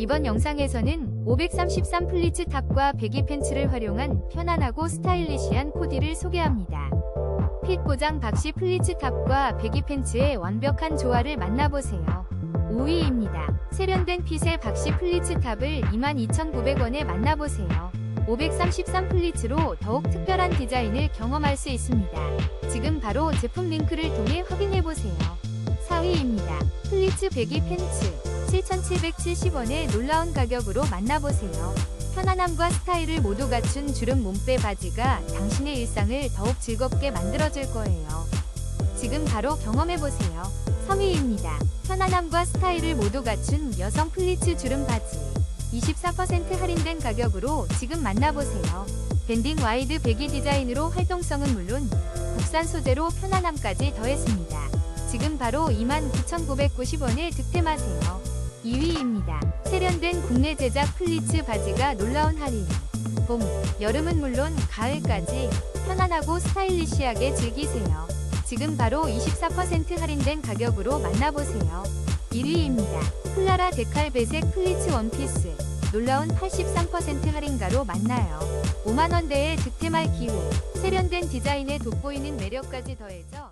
이번 영상에서는 533 플리츠 탑과 배기 팬츠를 활용한 편안하고 스타일리시한 코디를 소개합니다. 핏 보장 박시 플리츠 탑과 배기 팬츠의 완벽한 조화를 만나보세요. 5위입니다. 세련된 핏의 박시 플리츠 탑을 22,900원에 만나보세요. 533 플리츠로 더욱 특별한 디자인을 경험할 수 있습니다. 지금 바로 제품 링크를 통해 확인해보세요. 4위입니다. 플리츠 배기 팬츠 7,770원의 놀라운 가격으로 만나보세요. 편안함과 스타일을 모두 갖춘 주름 몸빼 바지가 당신의 일상을 더욱 즐겁게 만들어줄 거예요. 지금 바로 경험해보세요. 3위입니다. 편안함과 스타일을 모두 갖춘 여성 플리츠 주름 바지. 24% 할인된 가격으로 지금 만나보세요. 밴딩 와이드 배기 디자인으로 활동성은 물론 국산 소재로 편안함까지 더했습니다. 지금 바로 29,990원에 득템하세요. 2위입니다. 세련된 국내 제작 플리츠 바지가 놀라운 할인. 봄, 여름은 물론 가을까지 편안하고 스타일리시하게 즐기세요. 지금 바로 24% 할인된 가격으로 만나보세요. 1위입니다. 클라라 데칼 배색 플리츠 원피스. 놀라운 83% 할인가로 만나요. 5만원대에 득템할 기회. 세련된 디자인에 돋보이는 매력까지 더해져